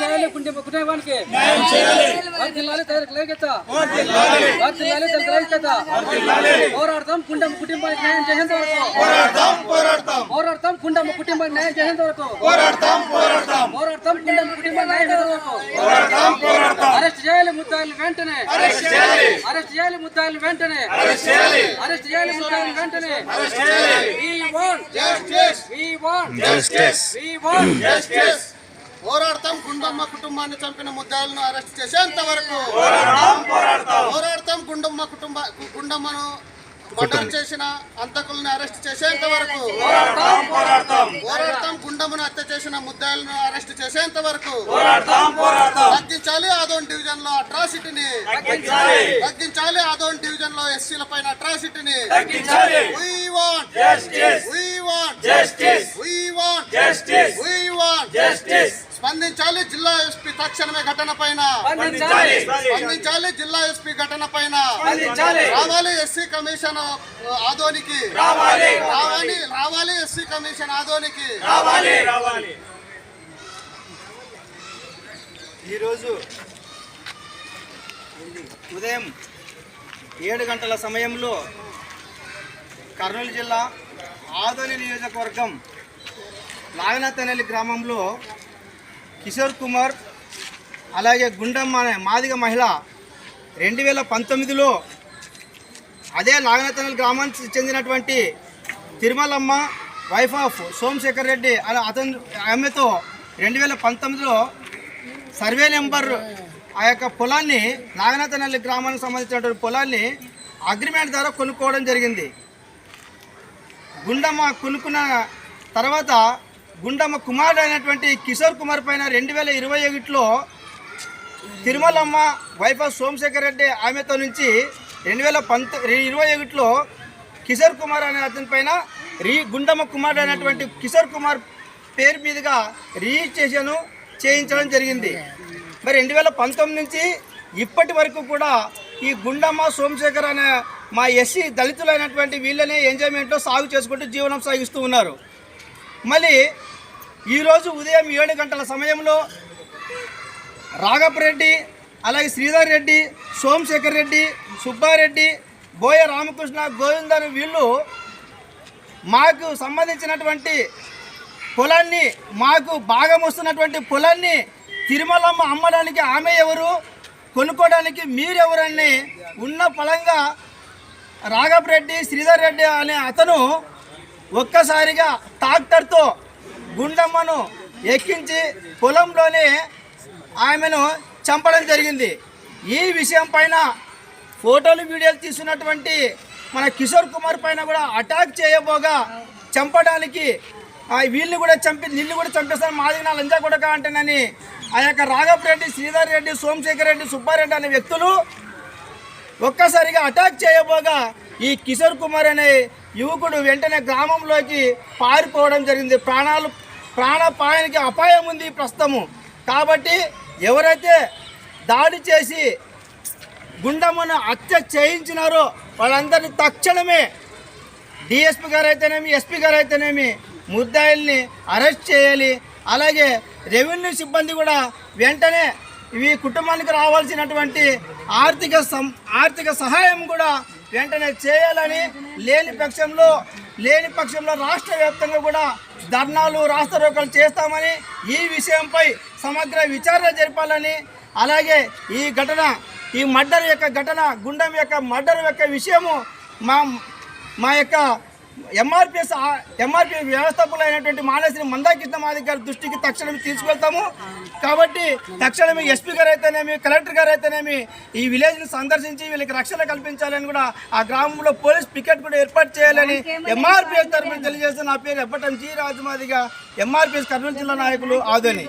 చేయాలి కుటుంబ కుటుంబానికి వర్ధిల్లాలి తల్లి ఐక్యత వర్ధిల్లాలి తల్లి ఐక్యత పోరాడతాం కుటుంబ కుటుంబానికి న్యాయం చేసేంత వరకు. పోరాడతాం కుటుంబ కుటుంబానికి న్యాయం చేసేంత వరకు. పోరాడతాం కుటుంబ కుటుంబానికి న్యాయం చేసేంత వరకు. అరెస్ట్ చేయాలి ముద్దాయిలు వెంటనే. అరెస్ట్ చేయాలి. ముద్దాయిలు వెంటనే. అరెస్ట్ చేయాలి. ముద్దాయిలు వెంటనే. We want justice. We want Justice. We want justice. పోరాడతాం. గుండమ్మ కుటుంబాన్ని చంపిన ముద్దాయిలను అరెస్ట్ చేసేంత వరకు పోరాడతాం. గుండమ్మ కుటుంబ గుండమ్మను మర్డర్ చేసిన అంతకులను అరెస్ట్ చేసేంత వరకు పోరాడతాం. గుండమ్మను హత్య చేసిన ముద్దాయిలను అరెస్ట్ చేసేంత వరకు తగ్గించాలి ఆదోన్ డివిజన్లో అట్రాసిటీని. తగ్గించాలి. ఆదోన్ డివిజన్లో ఎస్సీల పైన అట్రాసిటీని. justice. We want. Justice. We want. Justice. స్పందించాలి జిల్లా ఎస్పీ తక్షణమే ఘటన పైన. స్పందించాలి. జిల్లా ఎస్పీ ఘటన పైన. రావాలి ఎస్సీ కమిషన్ ఆదోనికి. రావాలి. రావాలి ఎస్సీ కమిషన్ ఆదోనికి. ఈరోజు ఉదయం ఏడు గంటల సమయంలో కర్నూలు జిల్లా ఆదోని నియోజకవర్గం నాగనాథనల్లి గ్రామంలో కిషోర్ కుమార్ అలాగే గుండమ్మ అనే మాదిగ మహిళ రెండు వేల పంతొమ్మిదిలో అదే నాగనతనల్ గ్రామానికి చెందినటువంటి తిరుమలమ్మ వైఫ్ ఆఫ్ సోమశేఖర్ రెడ్డి అలా అతను ఆమెతో రెండు వేల పంతొమ్మిదిలో సర్వే నెంబర్ ఆ యొక్క పొలాన్ని నాగనాథనల్లి గ్రామానికి సంబంధించినటువంటి పొలాన్ని అగ్రిమెంట్ ద్వారా కొనుక్కోవడం జరిగింది. గుండమ్మ కొనుక్కున్న తర్వాత గుండమ్మ కుమారుడు అయినటువంటి కిషోర్ కుమార్ పైన రెండు వేల ఇరవై ఒకటిలో తిరుమలమ్మ వైఫ్ ఆఫ్ సోమశేఖర్ రెడ్డి ఆమెతో నుంచి రెండు వేల పంత ఇరవై ఒకటిలో కిషోర్ కుమార్ అనే అతని పైన రీ గుండమ్మ కుమారుడు అయినటువంటి కిషోర్ కుమార్ పేరు మీదుగా రిజిస్ట్రేషన్ చేయించడం జరిగింది. మరి రెండు వేల పంతొమ్మిది నుంచి ఇప్పటి వరకు కూడా ఈ గుండమ్మ సోమశేఖర్ అనే మా ఎస్సీ దళితులైనటువంటి వీళ్ళనే ఎంజాయ్మెంట్లో సాగు చేసుకుంటూ జీవనం సాగిస్తూ ఉన్నారు. మళ్ళీ ఈరోజు ఉదయం ఏడు గంటల సమయంలో రాఘపరెడ్డి అలాగే శ్రీధర్ రెడ్డి సోమశేఖర్ రెడ్డి సుబ్బారెడ్డి బోయ రామకృష్ణ గోవిందర్ వీళ్ళు మాకు సంబంధించినటువంటి పొలాన్ని మాకు భాగం వస్తున్నటువంటి పొలాన్ని తిరుమలమ్మ అమ్మడానికి ఆమె ఎవరు కొనుక్కోవడానికి మీరెవరని ఉన్న ఫలంగా రాఘపరెడ్డి శ్రీధర్ రెడ్డి అనే అతను ఒక్కసారిగా ట్రాక్టర్తో గుండమ్మను ఎక్కించి పొలంలోనే ఆమెను చంపడం జరిగింది. ఈ విషయం పైన ఫోటోలు వీడియోలు తీసుకున్నటువంటి మన కిషోర్ కుమార్ పైన కూడా అటాక్ చేయబోగా చంపడానికి ఆ కూడా చంపి నిన్ను కూడా చంపేస్తారు మాది నా లంచా కొడక అంటేనని ఆ యొక్క రాఘవ రెడ్డి శ్రీధర్ రెడ్డి సోమశేఖర్ రెడ్డి సుబ్బారెడ్డి అనే వ్యక్తులు ఒక్కసారిగా అటాక్ చేయబోగా ఈ కిషోర్ కుమార్ అనే యువకుడు వెంటనే గ్రామంలోకి పారిపోవడం జరిగింది. ప్రాణాలు ప్రాణపాయానికి అపాయం ఉంది ప్రస్తుతము. కాబట్టి ఎవరైతే దాడి చేసి గుండమ్మను హత్య చేయించినారో వాళ్ళందరినీ తక్షణమే డిఎస్పి గారు అయితేనేమి ఎస్పీ గారు అయితేనేమి ముద్దాయిల్ని అరెస్ట్ చేయాలి. అలాగే రెవెన్యూ సిబ్బంది కూడా వెంటనే ఇవి కుటుంబానికి రావాల్సినటువంటి ఆర్థిక సం ఆర్థిక సహాయం కూడా వెంటనే చేయాలని లేని పక్షంలో లేని పక్షంలో రాష్ట్ర వ్యాప్తంగా కూడా ధర్నాలు రాస్తారోకలు చేస్తామని ఈ విషయంపై సమగ్ర విచారణ జరపాలని అలాగే ఈ ఘటన ఈ మర్డర్ యొక్క ఘటన గుండం యొక్క మర్డర్ యొక్క విషయము మా మా యొక్క ఎంఆర్పిఎస్ ఎంఆర్పి వ్యవస్థాపకులు అయినటువంటి మానసిని మందాకృష్ణ మాది గారి దృష్టికి తక్షణం తీసుకెళ్తాము. కాబట్టి తక్షణమే ఎస్పీ గారు అయితేనేమి కలెక్టర్ గారు అయితేనేమి ఈ విలేజ్ని సందర్శించి వీళ్ళకి రక్షణ కల్పించాలని కూడా ఆ గ్రామంలో పోలీస్ పికెట్ కూడా ఏర్పాటు చేయాలని ఎంఆర్పిఎస్ తరఫున తెలియజేస్తున్న నా పేరు ఎప్పటం జీ రాజుమాదిగా ఎంఆర్పిఎస్ కర్నూలు జిల్లా నాయకులు ఆదోని.